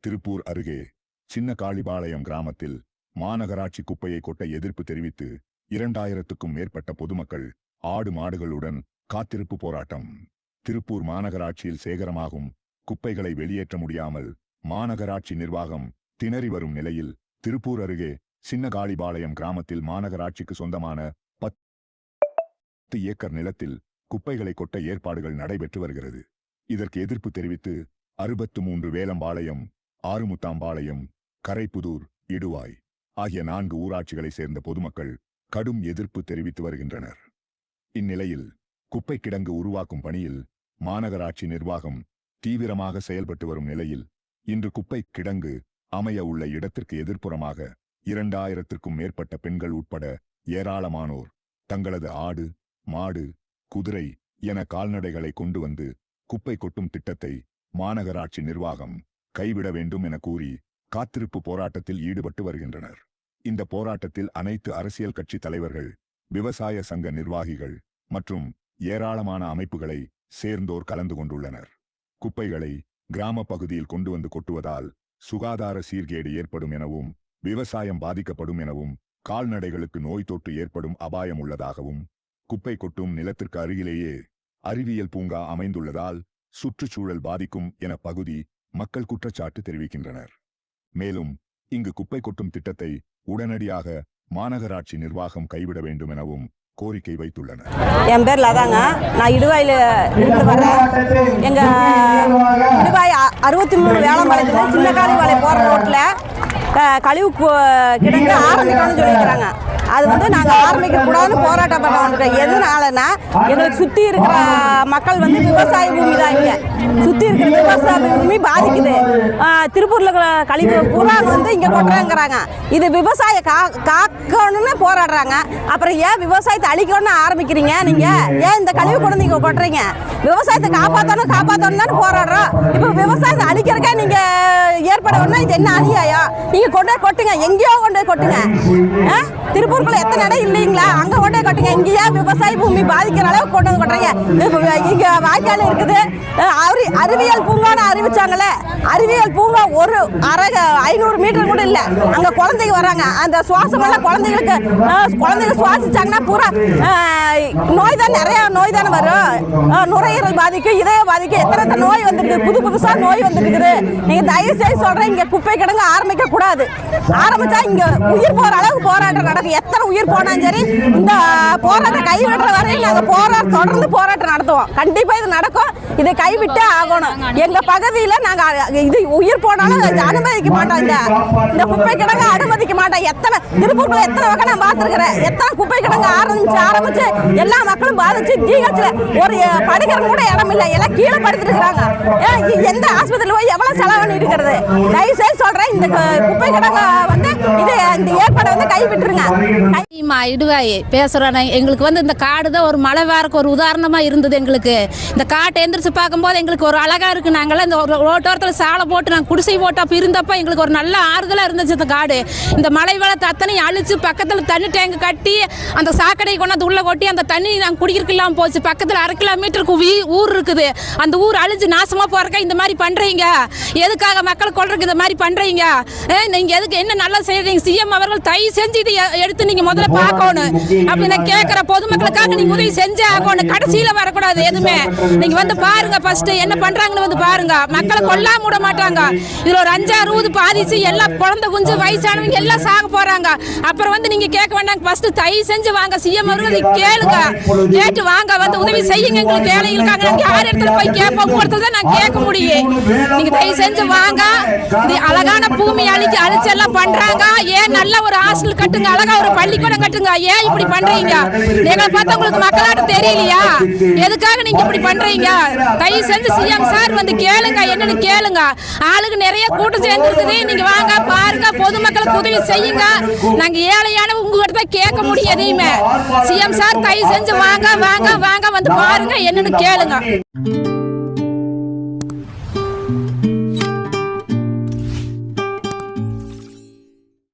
திருப்பூர் அருகே சின்ன காளிபாளையம் கிராமத்தில் மாநகராட்சி குப்பையை கொட்ட எதிர்ப்பு தெரிவித்து இரண்டாயிரத்துக்கும் மேற்பட்ட பொதுமக்கள் ஆடு மாடுகளுடன் காத்திருப்பு போராட்டம். திருப்பூர் மாநகராட்சியில் சேகரமாகும் குப்பைகளை வெளியேற்ற முடியாமல் மாநகராட்சி நிர்வாகம் திணறி வரும் நிலையில் திருப்பூர் அருகே சின்ன காளிபாளையம் கிராமத்தில் மாநகராட்சிக்கு சொந்தமான பத்து ஏக்கர் நிலத்தில் குப்பைகளை கொட்ட ஏற்பாடுகள் நடைபெற்று வருகிறது. இதற்கு எதிர்ப்பு தெரிவித்து அறுபத்து மூன்று வேலம்பாளையம் ஆறுமுத்தாம்பாளையம் கரைப்புதூர் இடுவாய் ஆகிய நான்கு ஊராட்சிகளைச் சேர்ந்த பொதுமக்கள் கடும் எதிர்ப்பு தெரிவித்து வருகின்றனர். இந்நிலையில் குப்பை கிடங்கு உருவாக்கும் பணியில் மாநகராட்சி நிர்வாகம் தீவிரமாக செயல்பட்டு வரும் நிலையில் இன்று குப்பை கிடங்கு அமைய உள்ள இடத்திற்கு எதிர்ப்புறமாக இரண்டாயிரத்திற்கும் மேற்பட்ட பெண்கள் உட்பட ஏராளமானோர் தங்களது ஆடு மாடு குதிரை என கால்நடைகளை கொண்டு வந்து குப்பை கொட்டும் திட்டத்தை மாநகராட்சி நிர்வாகம் கைவிட வேண்டும் என கூறி காத்திருப்பு போராட்டத்தில் ஈடுபட்டு வருகின்றனர். இந்த போராட்டத்தில் அனைத்து அரசியல் கட்சி தலைவர்கள் விவசாய சங்க நிர்வாகிகள் மற்றும் ஏராளமான அமைப்புகளை சேர்ந்தோர் கலந்து கொண்டுள்ளனர். குப்பைகளை கிராம பகுதியில் கொண்டு வந்து கொட்டுவதால் சுகாதார சீர்கேடு ஏற்படும் எனவும் விவசாயம் பாதிக்கப்படும் எனவும் கால்நடைகளுக்கு நோய் தொற்று ஏற்படும் அபாயம் உள்ளதாகவும் குப்பை கொட்டும் நிலத்திற்கு அருகிலேயே அறிவியல் பூங்கா அமைந்துள்ளதால் சுற்றுச்சூழல் பாதிக்கும் என பகுதி மக்கள் குற்றச்சாட்டு தெரிவிக்கின்றனர். மேலும் இங்கு குப்பை கொட்டும் திட்டத்தை உடனடியாக மாநகராட்சி நிர்வாகம் கைவிட வேண்டும் எனவும் கோரிக்கை வைத்துள்ளனர். என் பேர் லதாங்க. நான் இடுவாயில் இருந்து வரேன் எங்கள் இடுவாய் அறுபத்தி மூணு வேளம்பாளையத்தில் சின்ன காளிவாளை போகிற ரோட்டில் கழிவு கிடங்கு ஆரம்பிக்கணும்னு சொல்லியிருக்கிறாங்க. அது வந்து நாங்கள் ஆரம்பிக்க கூடாதுன்னு போராட்டம் பண்ண வந்துட்டோம் எதனாலனா எங்களுக்கு சுற்றி இருக்கிற மக்கள் வந்து விவசாய பூமி தான் இங்கே. சுற்றி இருக்கிற விவசாய பூமி பாதிக்குது. திருப்பூர்ல இருக்கிற கழிவு பூரா வந்து இங்கே கொட்டுறாங்கிறாங்க. இது விவசாய கா காக்கணும்னு போராடுறாங்க. அப்புறம் ஏன் விவசாயத்தை அழிக்கணும்னு ஆரம்பிக்கிறீங்க நீங்க? ஏன் இந்த கழிவு கொண்டு இங்க கொட்டுறீங்க? விவசாயத்தை காப்பாற்றணும் காப்பாற்றணும் தானே போராடுறோம். இப்போ விவசாயத்தை அழிக்கிறக்கா நீங்க ஏற்படணும்னா இது என்ன அநியாயம்? நீங்க கொண்டு கொட்டுங்க. எங்கேயோ கொண்டு கொட்டுங்க. ஆ? திருப்பூருக்குள்ள எத்தனை இடம் இல்லைங்களா? அங்க கொண்டு கட்டுங்க. இங்கேயா விவசாய பூமி பாதிக்கிற அளவுக்கு கொண்டு வந்து கொட்டுறீங்க. இங்கே இங்க வாய்க்கால் இருக்குது. அறி- அறிவியல் பூங்கான்னு அறிவிச்சாங்களே அறிவியல் பூங்கா ஒரு அரை ஐநூறு மீட்டர் கூட இல்ல. அங்க குழந்தைங்க வராங்க அந்த சுவாசம் எல்லாம் குழந்தைங்களுக்கு குழந்தைங்க சுவாசிச்சாங்கன்னா பூரா நோய் தான் நிறைய நோய் தானே வரும். நுரையீரல் பாதிக்கும் இதய பாதிக்கும். எத்தனை எத்தனை நோய் வந்துருக்கு புது புதுசா நோய் வந்துருக்குது. நீங்க தயவு செய்து சொல்றேன் இங்க குப்பை கிடங்கு ஆரம்பிக்க கூடாது ஆரம்பிச்சா இங்க உயிர் போற அளவுக்கு போராட்டம் நடக்கும். எத்தனை உயிர் போனாலும் சரி இந்த போராட்டம் கைவிடுற வரையும் நாங்கள் போராட்டம் தொடர்ந்து போராட்டம் நடத்துவோம். கண்டிப்பாக இது நடக்கும். இதை கைவிட்டே ஆகணும். எங்கள் பகுதியில் நாங்கள் இது உயிர் போனாலும் அனுமதிக்க மாட்டோம். இந்த இந்த குப்பை கிடங்கு அனுமதிக்க மாட்டோம். எத்தனை திருப்பூர்ல எத்தனை வகை நான் பார்த்துருக்குறேன். எத்தனை குப்பை கிடங்கு ஆரம்பிச்சு ஆரம்பிச்சு எல்லா மக்களும் பாதிச்சு ஜிஹெச்ல ஒரு படுக்கிற கூட இடம் இல்லை. எல்லாம் கீழே படுத்துட்டு இருக்கிறாங்க எந்த ஆஸ்பத்திரியில் போய் எவ்வளோ செலவு இருக்கிறது தயவுசெய்து சொல்கிறேன் இந்த குப்பை கிடங்கு வந்து இது இந்த ஏற்பாடை வந்து கைவிட்டுருங்க. கை- இடுவாய். பேசுகிறோம் எங்களுக்கு வந்து இந்த காடு தான் ஒரு மலை வாரக்கு ஒரு உதாரணமாக இருந்தது எங்களுக்கு. இந்த காட்டை எந்திரிச்சு பார்க்கும்போது எங்களுக்கு ஒரு அழகாக இருக்குது நாங்களாம் இந்த ஒரு ரோட்டோரத்தில் சாலை போட்டு நாங்கள் குடிசை போட்டு அப்போ இருந்தப்போ எங்களுக்கு ஒரு நல்ல ஆறுதலாக இருந்துச்சு இந்த காடு. இந்த மலை வளத்தை அத்தனையும் அழிச்சு பக்கத்தில் தண்ணி டேங்க் கட்டி அந்த சாக்கடையை கொண்டாந்து உள்ளே கொட்டி அந்த தண்ணி நாங்கள் குடிக்கிறதுக்கு இல்லாமல் போச்சு. பக்கத்தில் அரை கிலோமீட்டருக்கு வீ- ஊர் இருக்குது. அந்த ஊர் அழிஞ்சு நாசமாக போகிறக்க இந்த மாதிரி பண்ணுறீங்க எதுக்காக மக்கள் கொள்றதுக்கு இந்த மாதிரி பண்ணுறீங்க நீங்கள் எதுக்கு என்ன நல்லா செய்கிறீங்க சிஎம் அவர்கள் தயவு செஞ்சு இதை எடுத்து நீங்கள் முதல்ல பார்க்கணும். அப்படி நான் கேட்குற பொதுமக்களுக்காக நீங்கள் உதவி செஞ்சே ஆகணும். கடைசியில் வரக்கூடாது எதுவுமே. நீங்கள் வந்து பாருங்க ஃபர்ஸ்ட் என்ன பண்ணுறாங்கன்னு வந்து பாருங்க. மக்களை கொல்லாம விட மாட்டாங்க. இதில் ஒரு அஞ்சாறு ஊது பாதிச்சு எல்லாம் குழந்தை குஞ்சு வயசானவங்க எல்லாம் சாக போகிறாங்க அப்புறம் வந்து நீங்கள் கேட்க வேண்டாங்க ஃபர்ஸ்ட் தயவு செஞ்சு வாங்க. சிஎம் அவர்கள் கேளுங்க. கேட்டு வாங்க. வந்து உதவி செய்யுங்க. எங்களுக்கு ஏழைகளுக்காக நாங்கள் யார் இடத்துல போய் கேட்போம் இடத்துல தான் நான் கேட்க முடியும். நீங்க தயவு செஞ்சு வாங்க. இந்த அழகான பூமி அழிச்சு அழிச்சு எல்லாம் பண்றாங்க. ஏன் நல்ல ஒரு ஹாஸ்டல் கட்டுங்க. அழகா ஒரு பள்ளிக்கூடம் கட்டுங்க. ஏன் இப்படி பண்றீங்க? எங்களை பார்த்தா உங்களுக்கு மக்களாட்டம் தெரியலையா? எதுக்காக நீங்க இப்படி பண்றீங்க? தயவு செஞ்சு சிஎம் சார் வந்து கேளுங்க. என்னன்னு கேளுங்க. ஆளுக்கு நிறைய கூட்டம் சேர்ந்துருக்குது. நீங்க வாங்க பாருங்க பொதுமக்களுக்கு உதவி செய்யுங்க. நாங்க ஏழையான உங்ககிட்ட தான் கேட்க முடியும் எதையுமே. சிஎம் சார் தயவு செஞ்சு வாங்க வாங்க வாங்க வந்து பாருங்க என்னன்னு கேளுங்க.